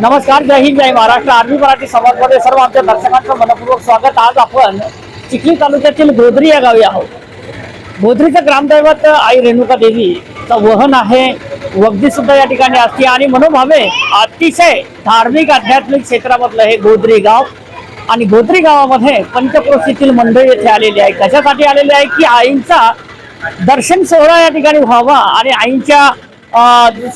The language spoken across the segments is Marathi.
नमस्कार जय हिंद जय महाराष्ट्र. आर्मी मराठी समाजमध्ये सर्व आमच्या दर्शकांचं मनपूर्वक स्वागत. आज आपण चिखली तालुक्यातील गोदरी या गावी आहोत. गोदरीचं ग्रामदैवत आई रेणुका देवीचं वहन आहे. वगदी सुद्धा या ठिकाणी असते. आणि मनोभावे अतिशय धार्मिक आध्यात्मिक क्षेत्रामधलं हे गोदरी गाव. आणि गोदरी गावामध्ये पंचक्रोशीतील मंडळी येथे आलेली आहे. कशासाठी आलेली आहे? की आईंचा दर्शन सोहळा या ठिकाणी व्हावा आणि आईंच्या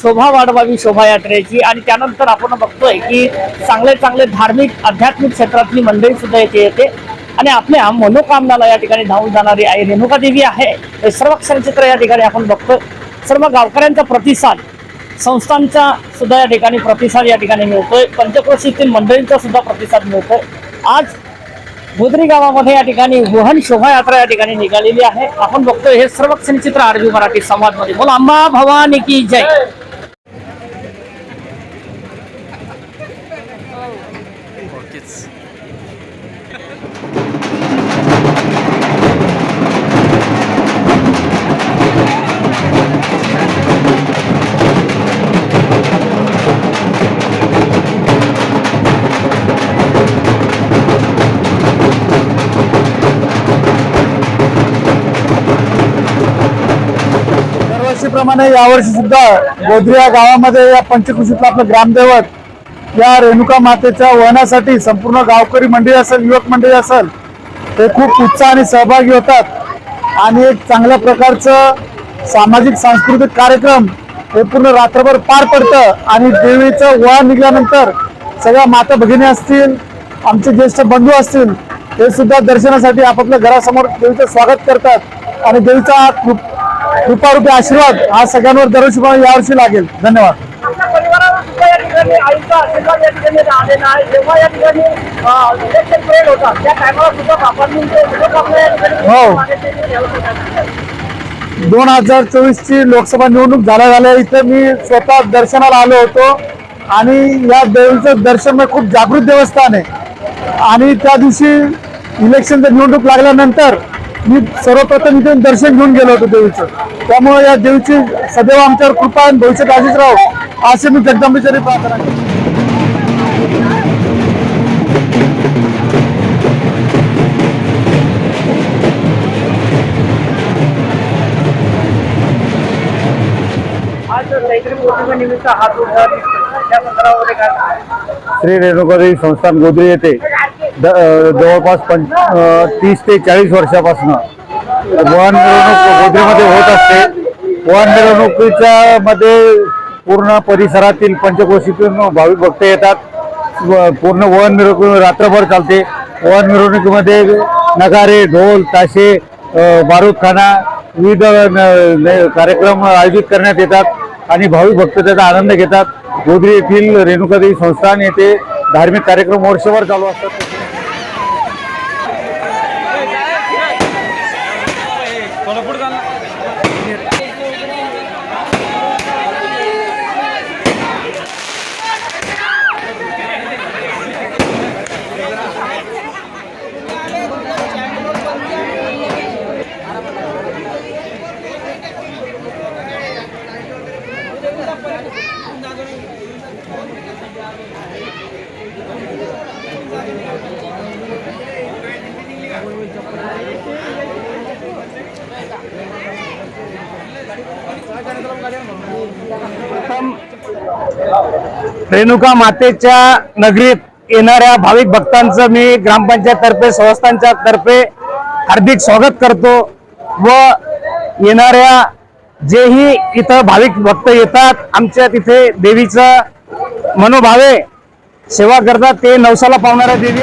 शोभा वाढवावी शोभायात्रेची. आणि त्यानंतर आपण बघतोय की चांगले चांगले धार्मिक आध्यात्मिक क्षेत्रातली मंडळी सुद्धा येथे येते. आणि आपल्या मनोकामनाला या ठिकाणी धावून जाणारी आई रेणुका देवी आहे. हे सर्व क्षणचित्र या ठिकाणी आपण बघतोय. सर्व गावकऱ्यांचा प्रतिसाद संस्थांचा सुद्धा या ठिकाणी प्रतिसाद या ठिकाणी मिळतोय. पंचक्रोशीतील मंडळींचा सुद्धा प्रतिसाद मिळतोय. आज गोदरी गावामध्ये या ठिकाणी वहन शोभायात्रा या ठिकाणी निघालेली आहे. आपण बघतोय हे सर्व क्षणचित्र आरबी मराठी समाजमध्ये बोला अंबा भवानी की जय? दरवर्षीप्रमाणे यावर्षी सुद्धा गोधरी या गावामध्ये या पंचकृषीतलं आपलं ग्रामदैवत या रेणुका मातेच्या वहनासाठी संपूर्ण गावकरी मंडळी असेल युवक मंडळी असेल ते खूप उत्साहाने सहभागी होतात. आणि एक चांगल्या प्रकारचं सामाजिक सांस्कृतिक कार्यक्रम हे पूर्ण रात्रभर पार पडतं आणि देवीचं वळा निघाल्यानंतर सगळ्या माता भगिनी असतील आमचे ज्येष्ठ बंधू असतील ते सुद्धा दर्शनासाठी आपापल्या घरासमोर देवीचं स्वागत करतात. आणि देवीचा कृपारूपी आशीर्वाद हा सगळ्यांवर दरवर्षी यावर्षी लागेल. धन्यवाद. हो. दोन हजार चोवीस ची लोकसभा निवडणूक झाल्या झाल्या इथे मी स्वतः दर्शनाला आलो होतो. आणि या देवीचं दर्शन म्हणजे खूप जागृत देवस्थान आहे. आणि त्या दिवशी इलेक्शनचं निवडणूक लागल्यानंतर मी सर्वप्रथम इथे दर्शन घेऊन गेलो होतो देवीचं. त्यामुळे या देवीची सदैव आमच्यावर कृपा आणि भविष्यात आधीच राहो असे मी जगदंबेचरी प्रार्थना हा सांगाल? श्री रेणुकादेवी संस्थान गोदरी येथे. जवळपास पंच तीस ते चाळीस वर्षापासून वन मिरवणूक गोदरीमध्ये होत असते. वहन मिरवणुकीच्या मध्ये पूर्ण परिसरातील पंचकोशीतून भाविक भक्त येतात. व पूर्ण वन मिरवणूक रात्रभर चालते. वन मिरवणुकीमध्ये नगारे ढोल ताशे बारूदखाना विविध न- कार्यक्रम आयोजित करण्यात येतात आणि भाविक भक्त त्याचा आनंद घेतात. गोदरी येथील रेणुकादेवी संस्थान येथे धार्मिक कार्यक्रम वर्षभर चालू असतात. पुढे चालला. रेणुका मातेच्या नगरीत येणाऱ्या भाविक भक्तांचं मी ग्रामपंचायत तर्फे संस्थांच्या तर्फे हार्दिक स्वागत करतो व येणाऱ्या जेही इथं भाविक भक्त येतात आमच्या तिथे देवीचं मनोभावे सेवा करतात. ते नवसाला पावणाऱ्या देवी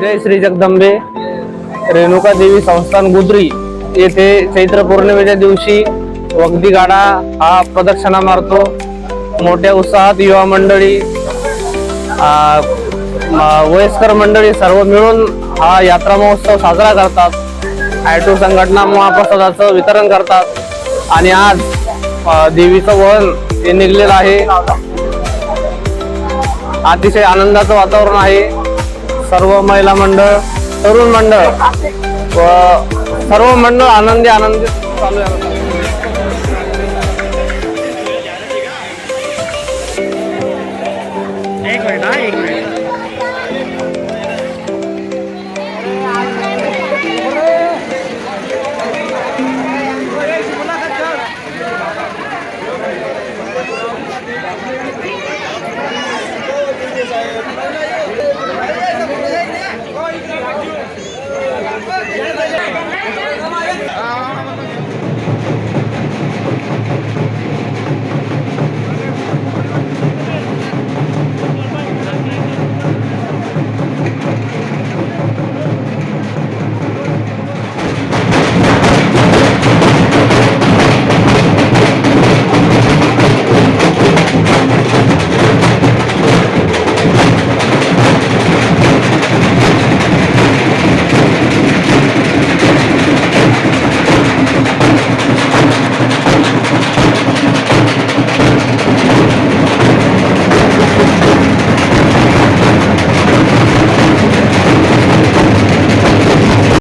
जय श्री जगदंबे. रेणुका देवी संस्थान गुदरी येथे चैत्र पौर्णिमेच्या दिवशी वगदी गाडा हा प्रदक्षिणा मारतो मोठ्या उत्साहात युवा मंडळी वयस्कर मंडळी सर्व मिळून हा यात्रा महोत्सव साजरा करतात. ॲटो संघटना महाप्रसादाचं वितरण करतात. आणि आज देवीचं वहन हे निघलेलं आहे. अतिशय आनंदाचं वातावरण आहे. सर्व महिला मंडळ तरुण मंडळ व सर्व मंडळ आनंदी आनंदी चालू आहे. एक मिनिट हा एक मिनिट.